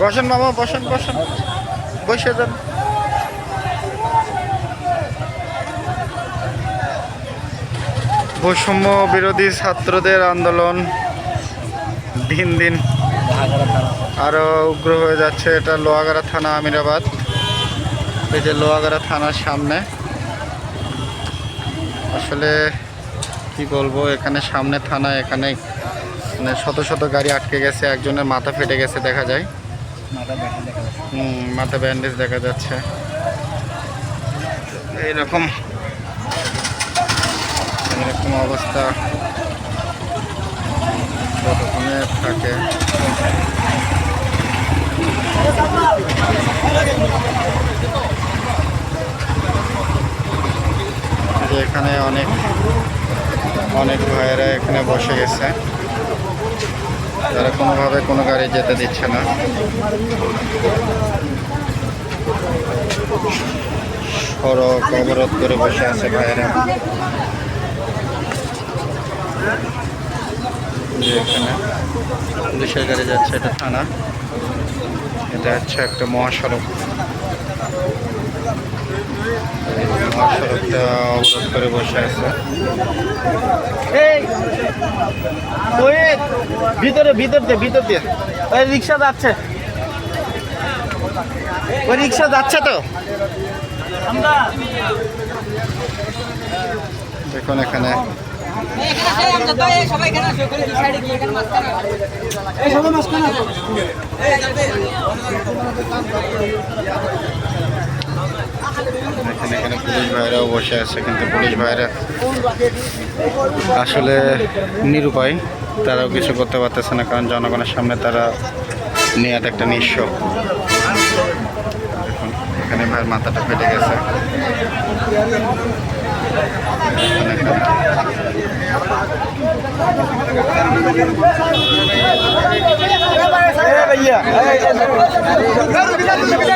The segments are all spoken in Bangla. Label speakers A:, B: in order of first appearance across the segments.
A: বসেন মামা বসেন বসেন। বসে যান। বৈষম্য বিরোধী ছাত্রদের আন্দোলন দিন দিন আরও উগ্র হয়ে যাচ্ছে এটা লোহাগাড়া থানা আমিরাবাদ। এই যে লোহাগাড়া থানার সামনে। আসলে কি বলব এখানে সামনে থানা এখানে মানে শত শত গাড়ি আটকে গেছে একজনের মাথা ফেটে গেছে দেখা যায়। হুম মাথা ব্যান্ডেজ দেখা যাচ্ছে। এইরকম। এরকম অবস্থা। যতক্ষণে থাকে। এখানে অনেক অনেক ভাইয়েরা এখানে বসে গেছে। তারা কোনোভাবে কোনো গাড়ি যেতে দিচ্ছে না। সড়ক অবরোধ করে বসে আছে ভাইয়েরা। যে এখানে পুলিশের গাড়ি যাচ্ছে এটা থানা। এটা হচ্ছে একটা মহাসড়ক। মহাসড়কটা অবরোধ করে বসে আছে।
B: ভিতরে ভিতর দিয়ে ভিতর দিয়ে। ওই রিক্সা যাচ্ছে। ওই রিক্সা যাচ্ছে তো।
A: দেখুন এখানে
C: এখানে
A: পুলিশ ভাইরাও বসে আছে, কিন্তু পুলিশ ভাইরা আসলে নিরুপায়। তারাও কিছু করতে পারতেছে না, কারণ জনগণের সামনে তারা নিয়াত একটা নিঃস্ব। এখানে ভাইয়ের মাথাটা ফেটে গেছে।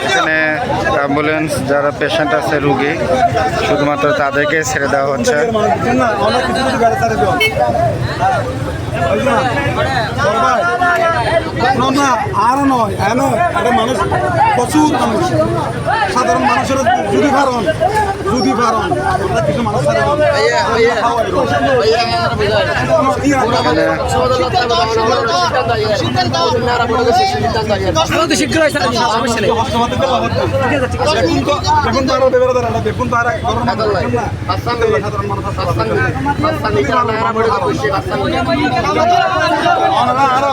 A: এখানে অ্যাম্বুলেন্স, যারা পেশেন্ট আছে, রুগী, শুধুমাত্র তাদেরকে ছেড়ে দেওয়া হচ্ছে।
D: না আর নয় এন একটা মানুষ প্রচুর মানুষ। সাধারণ মানুষের যদি কারণ আমরা
A: আরও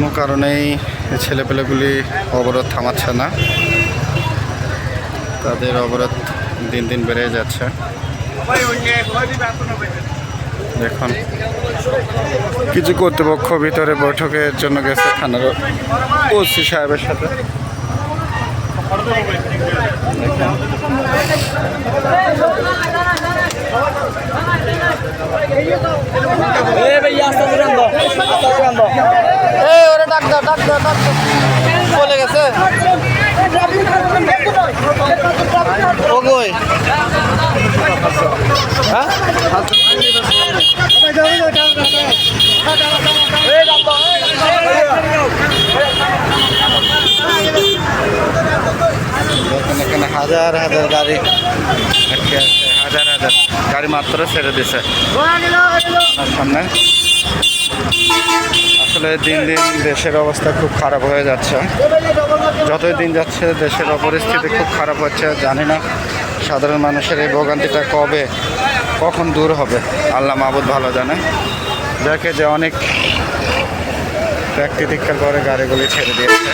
A: কারণেই ছেলেপেলেগুলি অবরোধ থামাচ্ছে না। তাদের অবরোধ দিন দিন বেড়ে যাচ্ছে। দেখুন, কিছু কর্তৃপক্ষ ভিতরে বৈঠকের জন্য গেছে থানার ওসি সাহেবের সাথে।
B: এই চলে গেছে। হ্যাঁ
A: দেখুন এখানে হাজার হাজার গাড়ি। আটকে আছে হাজার হাজার। গাড়ি মাত্র ছেড়ে দিছে। সামনে। আসলে দিন দিন দেশের অবস্থা খুব খারাপ হয়ে যাচ্ছে। যতই দিন যাচ্ছে, দেশের পরিস্থিতি খুব খারাপ হচ্ছে, জানি না সাধারণ মানুষের এই ভোগান্তিটা কবে, কখন দূর হবে, আল্লাহ মাহবুদ ভালো জানে। দেখে যে অনেক ব্যক্তি ধিক্ষার পরে গাড়িগুলি ছেড়ে দিয়েছে।